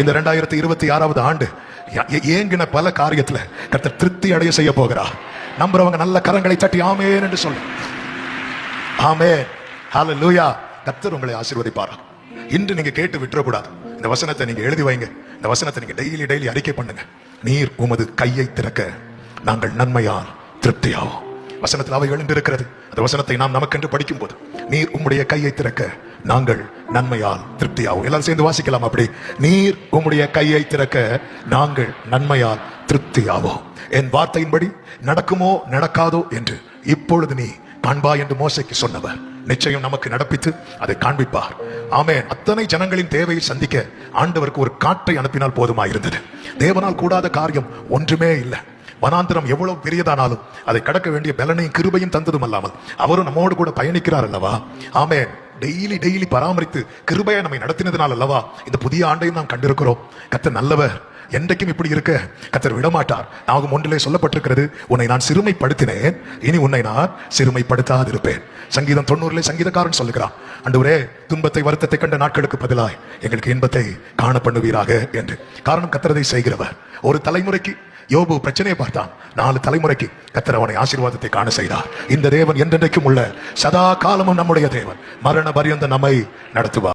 இந்த ரெண்டாயிரத்தி இருபத்தி ஆறாவது ஆண்டு ஏங்கின பல காரியத்துல கர்த்தர் திருப்தி அடைய செய்ய போகிறார் நம்புறவங்க நல்ல கரங்களை தட்டி ஆமேன் என்று சொல்லு. ஆமே ஹalleluya கர்த்தர் உங்களை ஆசீர்வதிப்பாரா? இன்று நீங்க கேட்டு விட்டுறக்கூடாது. இந்த வசனத்தை நீங்க எழுதி வைங்க. இந்த வசனத்தை நீங்க டெய்லி டெய்லி அறிக்கை பண்ணுங்க. நீர் உமது கையை திறக்க நாங்கள் நன்மையால் திருப்தியாவோம். வசனத்தில் அவை எழுந்திருக்கிறது. அந்த வசனத்தை நாம் நமக்கென்று படிக்கும் போது நீர் உம்முடைய கையை திறக்க நாங்கள் நன்மையால் திருப்தியாகும் எல்லாரும் சேர்ந்து வாசிக்கலாம் அப்படி. நீர் உம்முடைய கையை திறக்க நாங்கள் நன்மையால் திருப்தியாவோம். என் வார்த்தையின்படி நடக்குமோ நடக்காதோ என்று இப்பொழுது நீ காண்பா என்று மோசைக்கு சொன்னவர். நிச்சயம் நமக்கு நடப்பித்து அதை காண்பிப்பார். ஆமே அத்தனை ஜனங்களின் தேவையை சந்திக்க ஆண்டவருக்கு ஒரு காற்றை அனுப்பினால் போதுமாயிருந்தது. தேவனால் கூடாத காரியம் ஒன்றுமே இல்லை. வனாந்திரம் எவ்வளவு பெரியதானாலும் அதை கடக்க வேண்டிய பலனையும் கிருபையும் தந்ததும் அல்லாமல் அவரும் நம்மோடு கூட பயணிக்கிறார் அல்லவா? ஆமே டெய்லி டெய்லி பராமரித்து கிருபையை நம்மை நடத்தினதுனால் அல்லவா? இந்த புதிய ஆண்டையும் நாம் கண்டிருக்கிறோம். கத்த நல்லவர். என்றைக்கும் இப்படி இருக்க கத்தர் விடமாட்டார். நாகும் ஒன்றிலே சொல்லப்பட்டிருக்கிறது உன்னை நான் சிறுமைப்படுத்தினேன். இனி உன்னை நான் சிறுமைப்படுத்தாதிருப்பேன். சங்கீதம் தொண்ணூறுல சங்கீதக்காரன் சொல்லுகிறான் அன்றுவரே துன்பத்தை வருத்தத்தை கண்ட நாட்களுக்கு பதிலாய் எங்களுக்கு இன்பத்தை காண பண்ணுவீராக என்று. காரணம் கத்திரதை செய்கிறவர். ஒரு தலைமுறைக்கு யோபு பிரச்சனையை பார்த்தான். நாலு தலைமுறைக்கு கத்தர் அவனை ஆசீர்வாதத்தை காண செய்தார். இந்த தேவன் என்றென்றைக்கும் உள்ள சதா காலமும் நம்முடைய தேவன். மரண பரியந்த நம்மை நடத்துவார்.